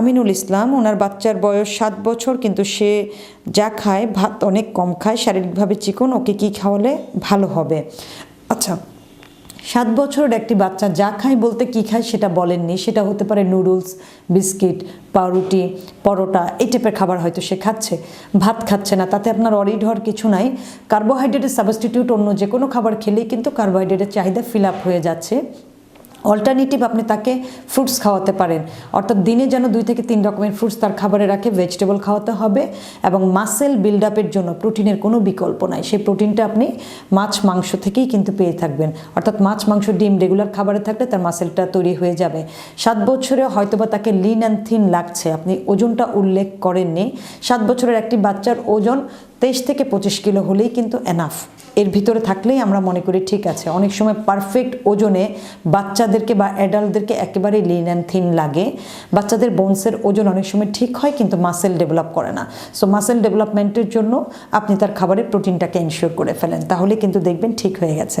আমিনুল ইসলাম, ওনার বাচ্চার বয়স সাত বছর, কিন্তু সে যা খায়, ভাত অনেক কম খায়, শারীরিকভাবে চিকন, ওকে কি খাওয়ালে ভালো হবে? আচ্ছা সাত বছরের একটি বাচ্চা যা খায়, বলতে কি খায় সেটা বলেননি। সেটা হতে পারে নুডলস, বিস্কিট, পাউরুটি, পরোটা, এই টাইপের খাবার হয়তো সে খাচ্ছে। ভাত খাচ্ছে না, তাতে আপনার হওয়ার কিছু নাই। কার্বোহাইড্রেটের সাবস্টিটিউট অন্য যে কোনো খাবার খেলেই কিন্তু কার্বোহাইড্রেটের চাহিদা ফিল আপ হয়ে যাচ্ছে। অল্টারনেটিভ আপনি তাকে ফ্রুটস খাওয়াতে পারেন। অর্থাৎ দিনে যেন দুই থেকে তিন রকমের ফ্রুটস তার খাবারে রাখে ভেজিটেবল খাওয়াতে হবে এবং মাসেল বিল্ড আপের জন্য প্রোটিনের কোনো বিকল্প নাই। সেই প্রোটিনটা আপনি মাছ, মাংস থেকেই কিন্তু পেয়ে থাকবেন। অর্থাৎ মাছ, মাংস, ডিম রেগুলার খাবারে থাকলে তার মাসেলটা তৈরি হয়ে যাবে। সাত বছরে হয়তোবা তাকে লিন অ্যান্ড থিন লাগছে। আপনি ওজনটা উল্লেখ করেননি। সাত বছরের একটি বাচ্চার ওজন তেইশ থেকে পঁচিশ কিলো হলেই কিন্তু এনাফ এর ভিতরে থাকলেই আমরা মনে করি ঠিক আছে। অনেক সময় পারফেক্ট ওজনে বাচ্চাদেরকে বা অ্যাডাল্টদেরকে একেবারেই লিন অ্যান্ড থিন লাগে। বাচ্চাদের বোনসের ওজন অনেক সময় ঠিক হয় কিন্তু মাসেল ডেভেলপ করে না। সো মাসেল ডেভেলপমেন্টের জন্য আপনি তার খাবারের প্রোটিনটাকে এনশিওর করে ফেলেন। তাহলে কিন্তু দেখবেন ঠিক হয়ে গেছে।